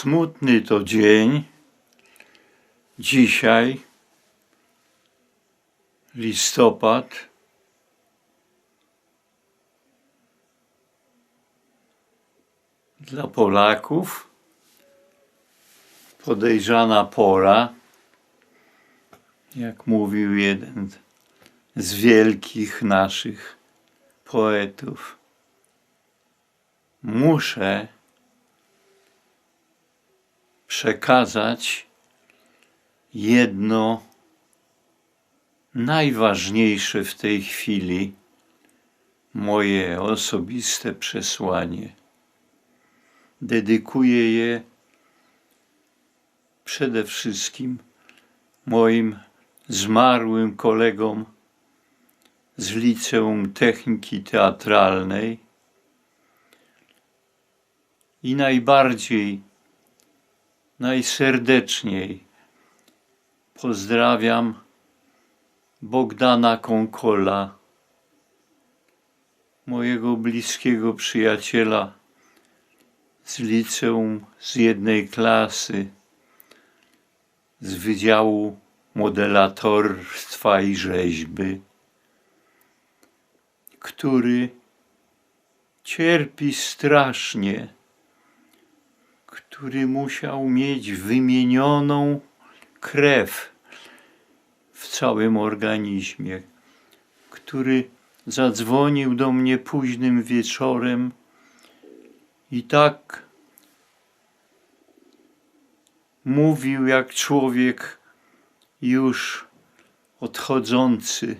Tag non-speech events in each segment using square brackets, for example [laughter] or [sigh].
Smutny to dzień. Dzisiaj listopad. Dla Polaków podejrzana pora, jak mówił jeden z wielkich naszych poetów. Muszę przekazać jedno najważniejsze w tej chwili moje osobiste przesłanie. Dedykuję je przede wszystkim moim zmarłym kolegom z Liceum Techniki Teatralnej i najbardziej, najserdeczniej. Pozdrawiam Bogdana Konkola, mojego bliskiego przyjaciela z liceum, z jednej klasy, z Wydziału Modelatorstwa i Rzeźby, który cierpi strasznie, który musiał mieć wymienioną krew w całym organizmie, który zadzwonił do mnie późnym wieczorem i tak mówił jak człowiek już odchodzący.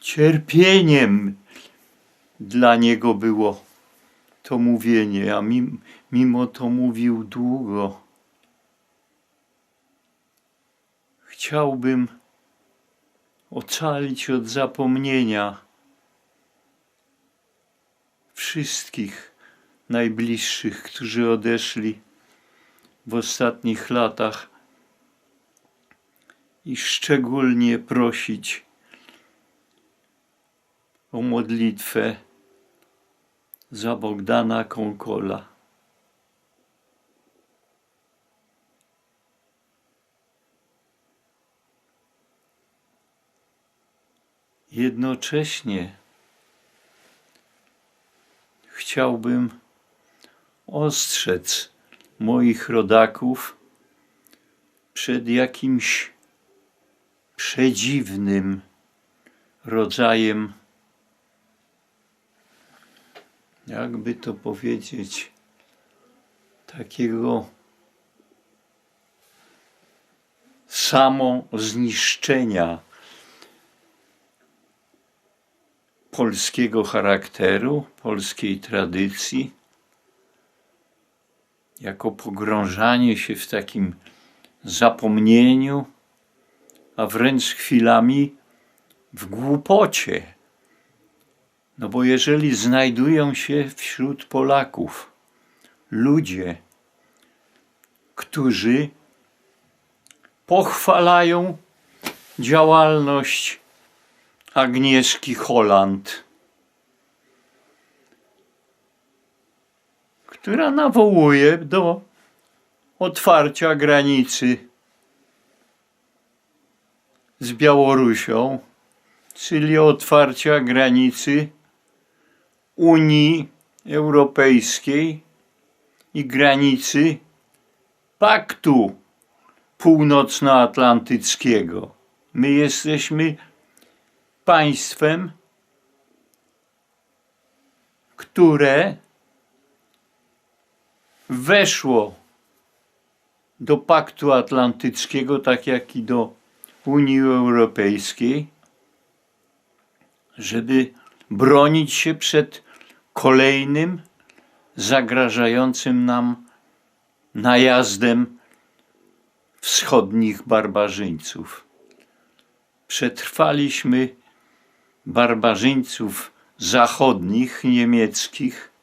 Cierpieniem dla niego było to mówienie, a mim, mimo to mówił długo. Chciałbym ocalić od zapomnienia wszystkich najbliższych, którzy odeszli w ostatnich latach i szczególnie prosić o modlitwę za Bogdana Konkola. Jednocześnie chciałbym ostrzec moich rodaków przed jakimś przedziwnym rodzajem, jakby to powiedzieć, takiego samozniszczenia polskiego charakteru, polskiej tradycji, jako pogrążanie się w takim zapomnieniu, a wręcz chwilami w głupocie. No bo jeżeli znajdują się wśród Polaków ludzie, którzy pochwalają działalność Agnieszki Holland, która nawołuje do otwarcia granicy z Białorusią, czyli otwarcia granicy Unii Europejskiej i granicy Paktu Północnoatlantyckiego. My jesteśmy państwem, które weszło do Paktu Atlantyckiego, tak jak i do Unii Europejskiej, żeby bronić się przed kolejnym zagrażającym nam najazdem wschodnich barbarzyńców. Przetrwaliśmy barbarzyńców zachodnich, niemieckich,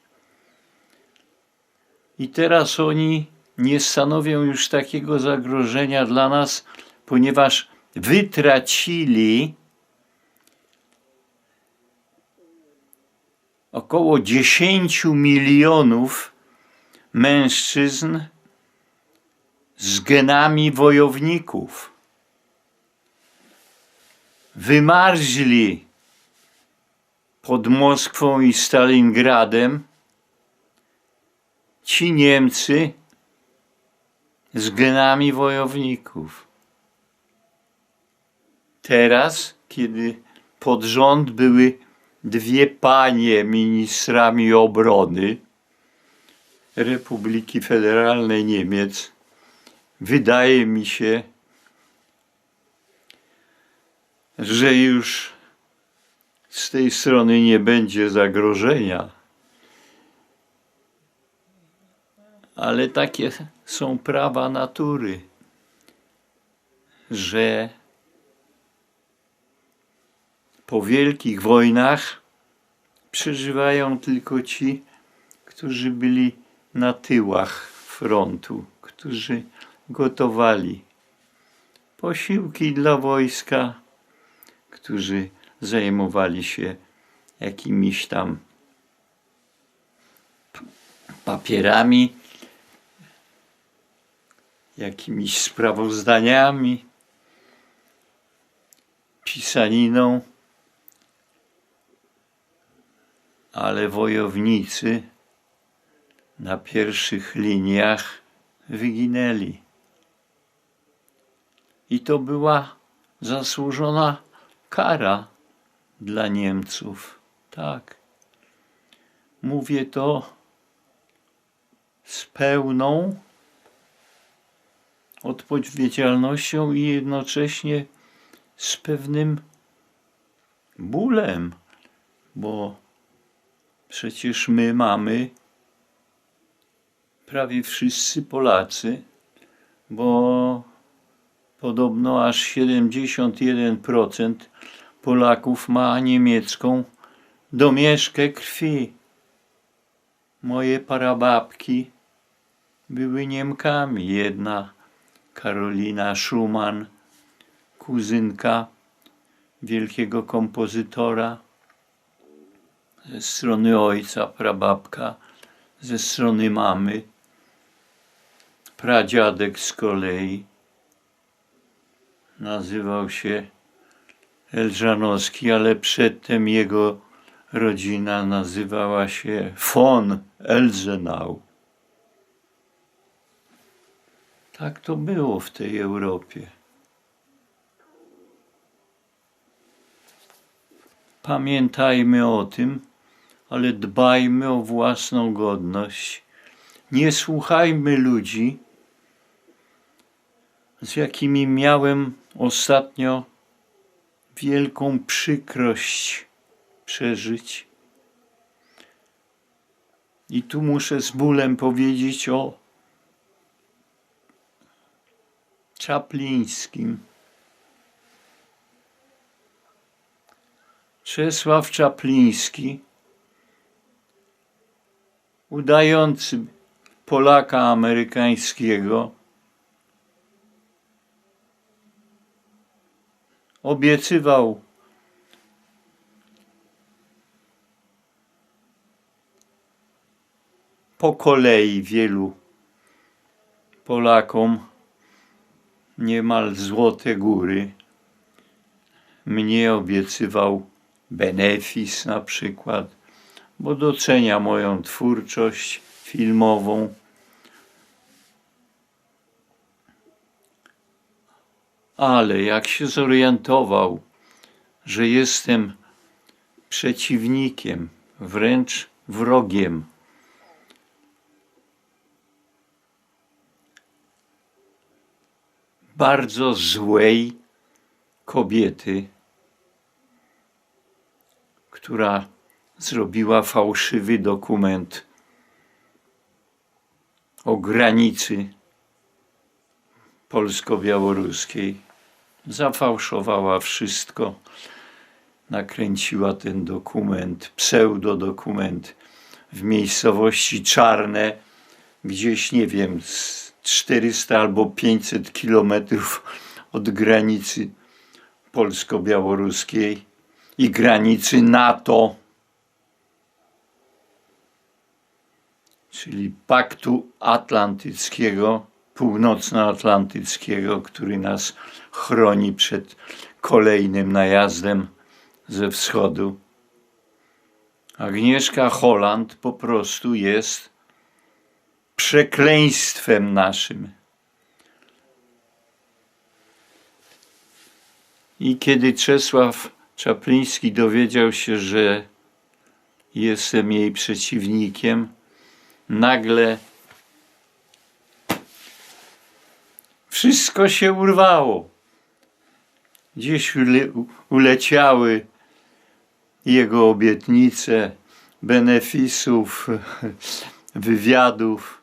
i teraz oni nie stanowią już takiego zagrożenia dla nas, ponieważ wytracili około 10 milionów mężczyzn z genami wojowników. Wymarzli pod Moskwą i Stalingradem ci Niemcy z genami wojowników. Teraz, kiedy pod rząd były dwie panie ministrami obrony Republiki Federalnej Niemiec, wydaje mi się, że już z tej strony nie będzie zagrożenia. Ale takie są prawa natury, że po wielkich wojnach przeżywają tylko ci, którzy byli na tyłach frontu, którzy gotowali posiłki dla wojska, którzy zajmowali się jakimiś tam papierami, jakimiś sprawozdaniami, pisaniną, ale wojownicy na pierwszych liniach wyginęli. I to była zasłużona kara dla Niemców. Tak. Mówię to z pełną odpowiedzialnością i jednocześnie z pewnym bólem, bo przecież my mamy prawie wszyscy Polacy, bo podobno aż 71% Polaków ma niemiecką domieszkę krwi. Moje parababki były Niemkami. Jedna Karolina Schumann, kuzynka wielkiego kompozytora ze strony ojca, prababka ze strony mamy, pradziadek z kolei nazywał się Elżanowski, ale przedtem jego rodzina nazywała się von Elzenau. Tak to było w tej Europie. Pamiętajmy o tym, ale dbajmy o własną godność. Nie słuchajmy ludzi, z jakimi miałem ostatnio wielką przykrość przeżyć. I tu muszę z bólem powiedzieć o Czaplińskim. Czesław Czapliński, udający Polaka amerykańskiego, obiecywał po kolei wielu Polakom niemal złote góry. Mnie obiecywał benefis na przykład, bo docenia moją twórczość filmową. Ale jak się zorientował, że jestem przeciwnikiem, wręcz wrogiem bardzo złej kobiety, która zrobiła fałszywy dokument o granicy polsko-białoruskiej. Zafałszowała wszystko, nakręciła ten dokument, pseudodokument w miejscowości Czarne, gdzieś nie wiem, z 400 albo 500 kilometrów od granicy polsko-białoruskiej i granicy NATO. Czyli Paktu Atlantyckiego, Północnoatlantyckiego, który nas chroni przed kolejnym najazdem ze wschodu. Agnieszka Holland po prostu jest przekleństwem naszym. I kiedy Czesław Czapliński dowiedział się, że jestem jej przeciwnikiem, nagle wszystko się urwało. Gdzieś ule, uleciały jego obietnice benefisów, [laughs] wywiadów.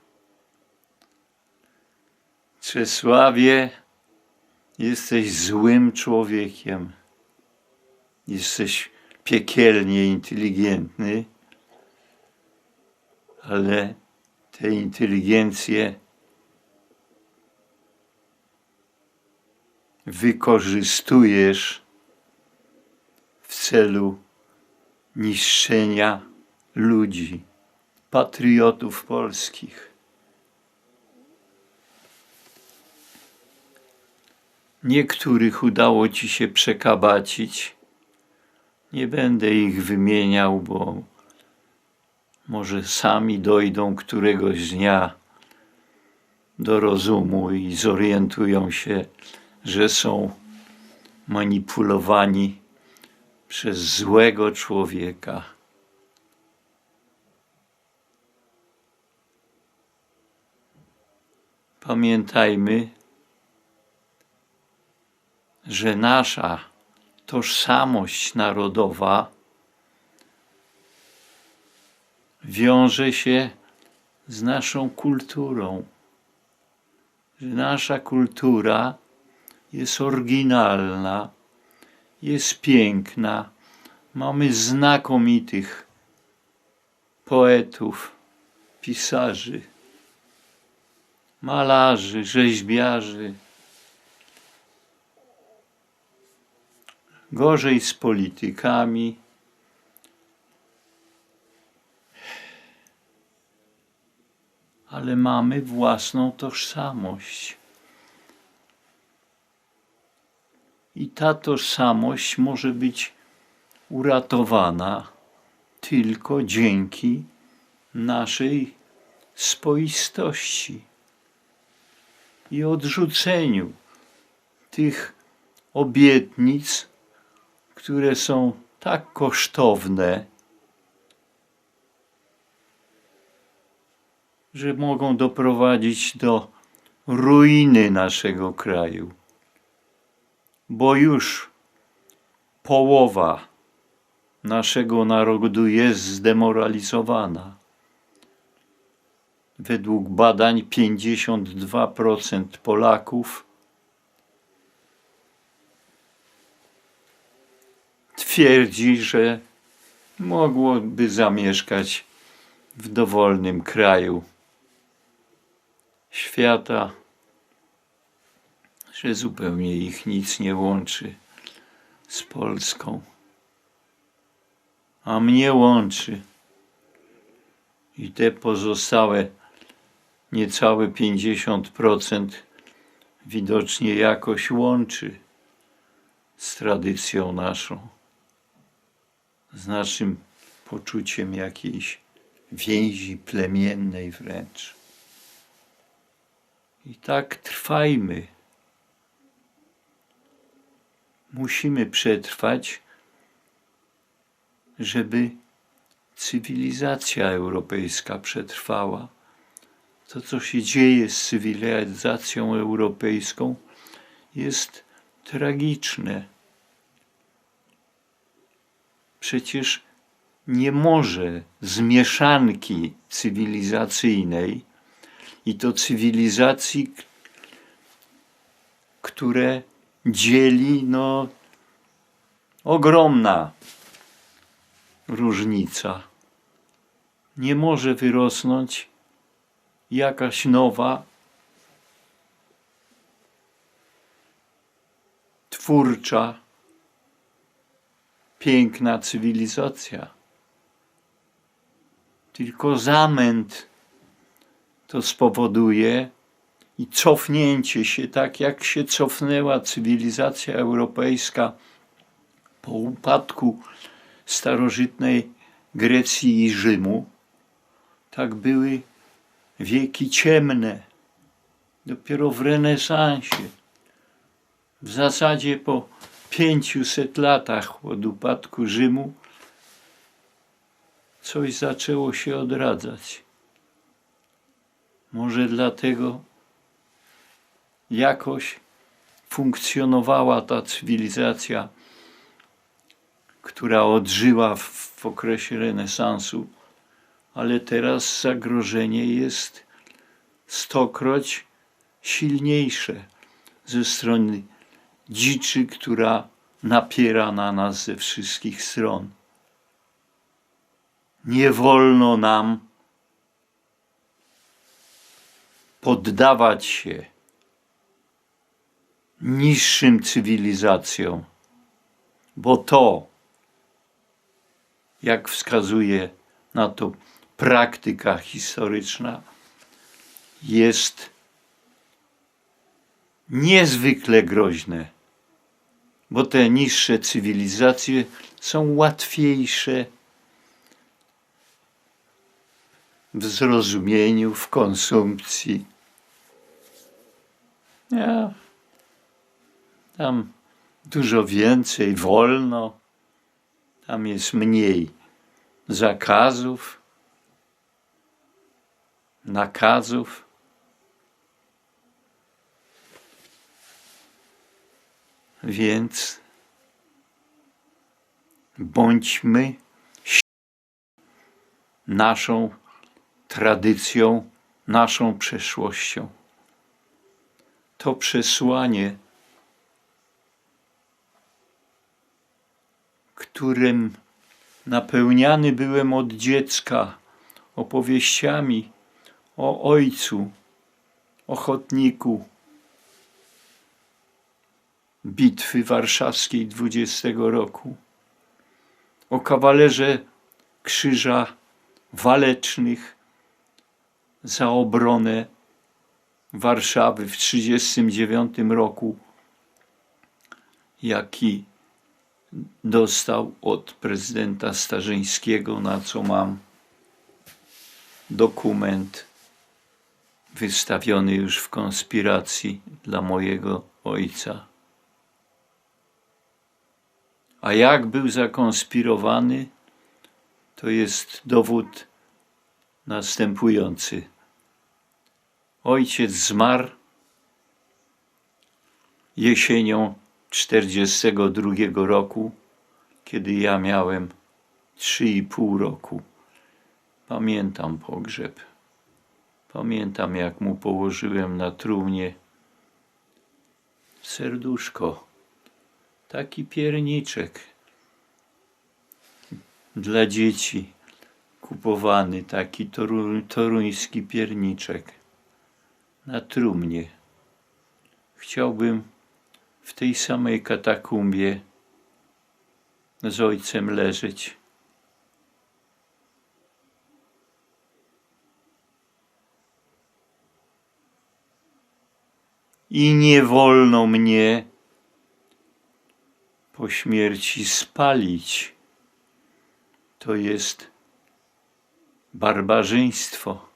Czesławie, jesteś złym człowiekiem. Jesteś piekielnie inteligentny, ale tę inteligencję wykorzystujesz w celu niszczenia ludzi, patriotów polskich. Niektórych udało ci się przekabacić. Nie będę ich wymieniał, bo może sami dojdą któregoś dnia do rozumu i zorientują się, że są manipulowani przez złego człowieka. Pamiętajmy, że nasza tożsamość narodowa wiąże się z naszą kulturą. Że nasza kultura jest oryginalna, jest piękna. Mamy znakomitych poetów, pisarzy, malarzy, rzeźbiarzy. Gorzej z politykami. Ale mamy własną tożsamość. I ta tożsamość może być uratowana tylko dzięki naszej spoistości i odrzuceniu tych obietnic, które są tak kosztowne, że mogą doprowadzić do ruiny naszego kraju bo już połowa naszego narodu jest zdemoralizowana. Według badań 52% Polaków twierdzi, że mogłoby zamieszkać w dowolnym kraju świata że zupełnie ich nic nie łączy z Polską. A mnie łączy. I te pozostałe niecałe 50% widocznie jakoś łączy z tradycją naszą, z naszym poczuciem jakiejś więzi plemiennej wręcz. I tak trwajmy musimy przetrwać, żeby cywilizacja europejska przetrwała. To, co się dzieje z cywilizacją europejską, jest tragiczne. Przecież nie może z mieszanki cywilizacyjnej i to cywilizacji, które dzieli no, ogromna różnica. Nie może wyrosnąć jakaś nowa, twórcza, piękna cywilizacja. Tylko zamęt to spowoduje i cofnięcie się, tak jak się cofnęła cywilizacja europejska po upadku starożytnej Grecji i Rzymu, tak były wieki ciemne. Dopiero w renesansie, w zasadzie po 500 latach od upadku Rzymu, coś zaczęło się odradzać. Może dlatego jakoś funkcjonowała ta cywilizacja, która odżyła w, w okresie renesansu, ale teraz zagrożenie jest stokroć silniejsze ze strony dziczy, która napiera na nas ze wszystkich stron. Nie wolno nam poddawać się niższym cywilizacjom, bo to, jak wskazuje na to praktyka historyczna, jest niezwykle groźne, bo te niższe cywilizacje są łatwiejsze w zrozumieniu, w konsumpcji. Ja, tam dużo więcej wolno, tam jest mniej zakazów, nakazów. Więc bądźmy naszą tradycją, naszą przeszłością. To przesłanie, którym napełniany byłem od dziecka opowieściami o ojcu, ochotniku Bitwy Warszawskiej 20 roku, o kawalerze Krzyża Walecznych za obronę Warszawy w 1939 roku, jaki dostał od prezydenta Starzyńskiego, na co mam dokument wystawiony już w konspiracji dla mojego ojca. A jak był zakonspirowany, to jest dowód następujący. Ojciec zmarł jesienią 42 roku, kiedy ja miałem 3,5 roku. Pamiętam pogrzeb. Pamiętam, jak mu położyłem na trumnie serduszko, taki pierniczek dla dzieci, kupowany taki toru, toruński pierniczek na trumnie. Chciałbym w tej samej katakumbie z ojcem leżeć. I nie wolno mnie po śmierci spalić. To jest barbarzyństwo.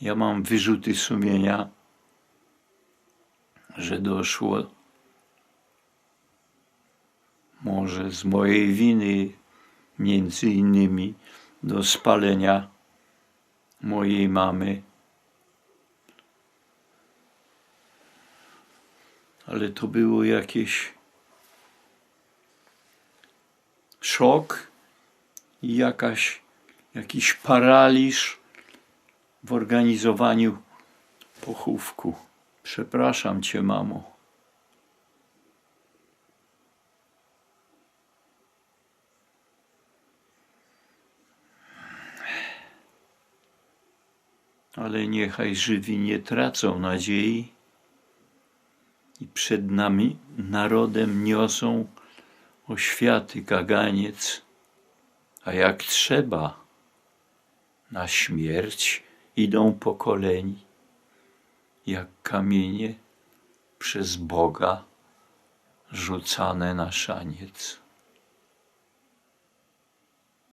Ja mam wyrzuty sumienia, że doszło może z mojej winy, między innymi do spalenia mojej mamy. Ale to było jakieś szok i jakaś, jakiś paraliż w organizowaniu pochówku. Przepraszam cię, mamo. Ale niechaj żywi nie tracą nadziei i przed nami narodem niosą oświaty kaganiec, a jak trzeba, na śmierć idą pokoleni, jak kamienie przez Boga rzucane na szaniec.